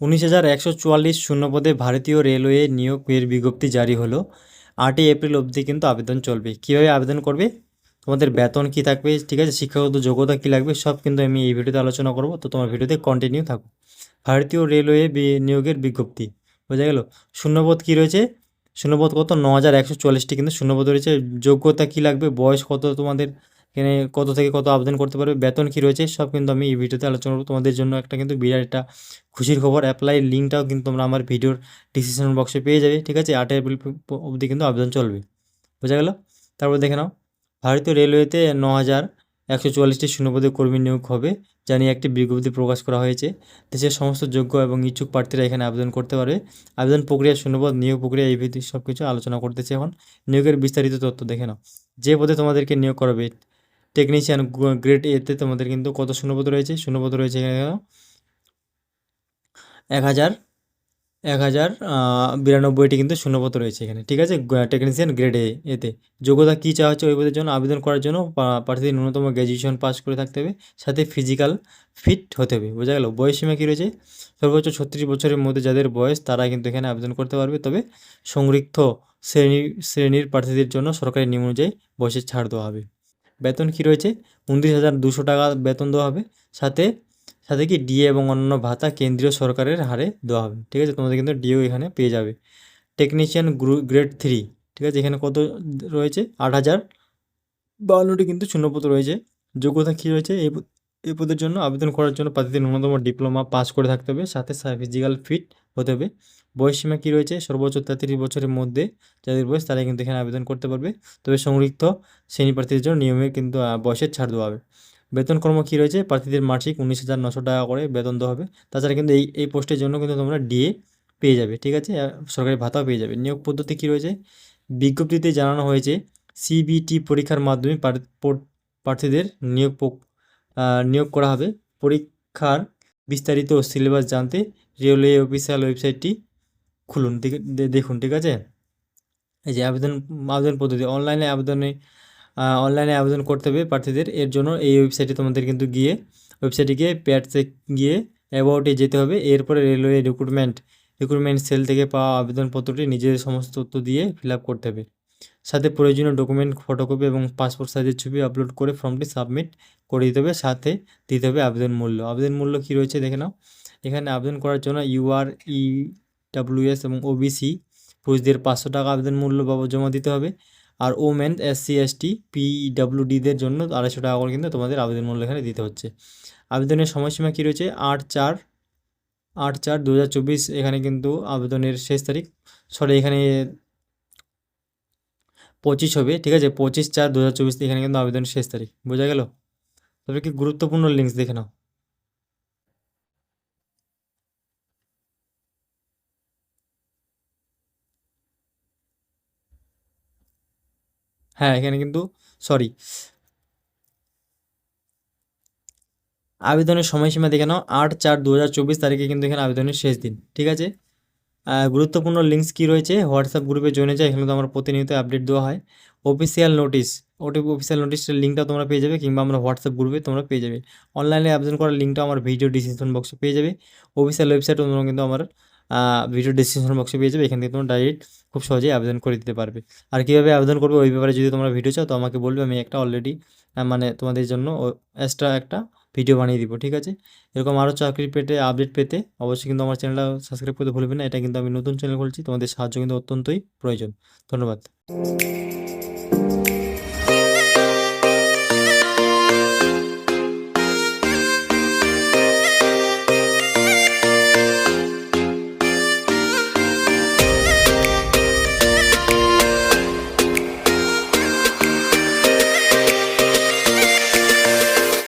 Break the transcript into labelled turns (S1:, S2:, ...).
S1: উনিশ হাজার একশো চুয়াল্লিশ শূন্যপদে ভারতীয় রেলওয়ে নিয়োগের বিজ্ঞপ্তি জারি হলো। আটই এপ্রিল অবধি কিন্তু আবেদন চলবে। কীভাবে আবেদন করবে? তোমাদের বেতন কী থাকবে? ঠিক আছে? শিক্ষাগত যোগ্যতা কী লাগবে? সব কিন্তু আমি এই ভিডিওতে আলোচনা করব। তো তোমার ভিডিওতে কন্টিনিউ থাকো। ভারতীয় রেলওয়ে নিয়োগের বিজ্ঞপ্তি। বোঝা গেল? শূন্যপদ কী রয়েছে? শূন্যপদ কত? ন হাজার একশো চুয়াল্লিশটি কিন্তু শূন্যপদ রয়েছে। যোগ্যতা কী লাগবে? বয়স কত তোমাদের? এখানে কত থেকে কত আবেদন করতে পারবে, বেতন কী রয়েছে, সব কিন্তু আমি এই ভিডিওতে আলোচনা করব। তোমাদের জন্য একটা কিন্তু বিরাট একটা খুশির খবর অ্যাপ্লাই লিঙ্কটাও কিন্তু তোমরা আমার ভিডিওর ডিসক্রিপশন বক্সে পেয়ে যাবে, ঠিক আছে? আটই এপ্রিল অবধি কিন্তু আবেদন চলবে। বোঝা গেল? তারপর দেখে নাও। ভারতীয় রেলওয়েতে ন হাজার একশো চুয়াল্লিশটি শূন্যপদে কর্মী নিয়োগ হবে, যা নিয়ে একটি বিজ্ঞপ্তি প্রকাশ করা হয়েছে। দেশের সমস্ত যোগ্য এবং ইচ্ছুক প্রার্থীরা এখানে আবেদন করতে পারবে। আবেদন প্রক্রিয়া, শূন্যপদ, নিয়োগ প্রক্রিয়া, এই ভিত্তি সব কিছু আলোচনা করতেছে এখন। নিয়োগের বিস্তারিত তথ্য দেখে নাও। যে পদে তোমাদেরকে নিয়োগ করাবে টেকনিশিয়ান গ্রেড এতে তোমাদের কিন্তু কত শূন্যপদ রয়েছে? শূন্যপদ রয়েছে এখানে এক হাজার এক হাজার বিরানব্বইটি কিন্তু শূন্যপদ রয়েছে এখানে, ঠিক আছে? টেকনিশিয়ান গ্রেড এ, এতে। যোগ্যতা কী চাওয়া হচ্ছে ওই পদের জন্য? আবেদন করার জন্য প্রার্থীদের ন্যূনতম গ্র্যাজুয়েশন পাস করে থাকতে হবে, সাথে ফিজিক্যাল ফিট হতে হবে, বোঝা গেল? বয়স সীমা কী রয়েছে? সর্বোচ্চ ছত্রিশ বছরের মধ্যে যাদের বয়স, তারা কিন্তু এখানে আবেদন করতে পারবে, তবে সংরক্ষিত শ্রেণি, শ্রেণির প্রার্থীদের জন্য সরকারি নিয়ম অনুযায়ী বয়সের ছাড় দেওয়া হবে। বেতন কী রয়েছে? উনত্রিশ হাজার দুশো টাকা বেতন দেওয়া হবে। সাথে সাথে কি ডিএ এবং অন্যান্য ভাতা কেন্দ্রীয় সরকারের হারে দেওয়া হবে। ঠিক আছে? তোমাদের কিন্তু ডিও এখানে পেয়ে যাবে। টেকনিশিয়ান গ্রু, গ্রেড থ্রি। ঠিক আছে? এখানে কত রয়েছে? আট হাজার। বাউন্নটি কিন্তু শূন্যপদ রয়েছে। যোগ্যতা কী রয়েছে? এই এই পদের জন্য আবেদন করার জন্য প্রার্থীদের ন্যূনতম ডিপ্লোমা পাস করে থাকতে হবে। সাথে ফিজিক্যাল ফিট হতে হবে। বয়স সীমা কী রয়েছে? সর্বোচ্চ তেত্রিশ বছরের মধ্যে যাদের বয়স তারা কিন্তু এখানে আবেদন করতে পারবে। তবে সংরক্ষিত শ্রেণি প্রার্থীদের জন্য নিয়মে কিন্তু বয়সের ছাড় দেওয়া হবে। বেতন কর্ম কী রয়েছে? প্রার্থীদের মাসিক উনিশ হাজার নশো টাকা করে বেতন দেওয়া হবে। তাছাড়া কিন্তু এই এই পোস্টের জন্য কিন্তু তোমরা ডিএ পেয়ে যাবে, ঠিক আছে? সরকারি ভাতাও পেয়ে যাবে। নিয়োগ পদ্ধতি কী রয়েছে? বিজ্ঞপ্তিতে জানানো হয়েছে সিবিটি পরীক্ষার মাধ্যমে প্রার্থীদের নিয়োগ নিয়োগ করা হবে। পরীক্ষার বিস্তারিত সিলেবাস জানতে রেলওয়ে অফিসিয়াল ওয়েবসাইটটি খুলুন, ঠিক- দেখুন, ঠিক আছে? এই যে আবেদন আবেদন পদ্ধতি, অনলাইনে আবেদনে অনলাইনে আবেদন করতে হবে প্রার্থীদের। এর জন্য এই ওয়েবসাইটে তোমাদের কিন্তু গিয়ে ওয়েবসাইটে গিয়ে প্যাডসে গিয়ে অ্যাবাউটে যেতে হবে। এরপরে রেলওয়ে রিক্রুটমেন্ট রিক্রুটমেন্ট সেল থেকে পাওয়া আবেদনপত্রটি নিজের সমস্ত তথ্য দিয়ে ফিল করতে হবে। সাথে প্রয়োজনীয় ডকুমেন্ট, ফটোকপি এবং পাসপোর্ট সাইজের ছবি আপলোড করে ফর্মটি সাবমিট করে দিতে হবে। সাথে দিতে হবে আবেদন মূল্য। আবেদন মূল্য কী রয়েছে দেখে নাও। এখানে আবেদন করার জন্য ইউআর ই ডাব্লিউএস এবং ওবিসি পুরুষদের পাঁচশো টাকা আবেদন মূল্য বাবদ জমা দিতে হবে। আর ওমেন এসসি এসটি পিডব্লিউডিদের জন্য আড়াইশো টাকা করে কিন্তু তোমাদের আবেদন মূল্য এখানে দিতে হচ্ছে। আবেদনের সময়সীমা কী রয়েছে? আট চার আট চার দু এখানে কিন্তু আবেদনের শেষ তারিখ। সরি, এখানে পঁচিশ হবে, ঠিক আছে? পঁচিশ চার দু এখানে কিন্তু আবেদনের শেষ তারিখ। বোঝা গেল? তবে কি গুরুত্বপূর্ণ লিঙ্কস দেখে নাও। হ্যাঁ এখানে কিন্তু সরি আবেদনের সময়সীমা দেখে নাও, আট চার দু তারিখে কিন্তু এখানে আবেদনের শেষ দিন, ঠিক আছে? গুরুত্বপূর্ণ লিঙ্কস কী রয়েছে? হোয়াটসঅ্যাপ গ্রুপে জয়েনে যায় এখানে তো আমার প্রতিনিয়ত আপডেট দেওয়া হয়। অফিসিয়াল নোটিশ ওটি অফিসিয়াল নোটিশের লিঙ্কটা তোমরা পেয়ে যাবে, কিংবা আমরা হোয়াটসঅ্যাপ গ্রুপে তোমরা পেয়ে যাবে। অনলাইনে আবেদন করার লিঙ্কটা আমার ভিডিও ডিসক্রিপশন বক্সে পেয়ে যাবে। অফিসিয়াল ওয়েবসাইট তোমরা কিন্তু আমার ভিডিও ডিসক্রিপশন বক্সে পেয়ে যাবে। এখান থেকে তোমরা ডাইরেক্ট খুব সহজেই আবেদন করে দিতে পারবে। আর কীভাবে আবেদন করবে ওই ব্যাপারে যদি তোমরা ভিডিও চাও, তো আমাকে বলবে। আমি একটা অলরেডি মানে তোমাদের জন্য এক্সট্রা একটা ভিডিও বানিয়ে দিব, ঠিক আছে? এরকম আরও চাকরি পেতে আপডেট পেতে অবশ্যই কিন্তু আমার চ্যানেলটা সাবস্ক্রাইব করতে ভুলবে না। এটা কিন্তু আমি নতুন চ্যানেল খুলছি। তোমাদের সাহায্য কিন্তু অত্যন্তই প্রয়োজন। ধন্যবাদ।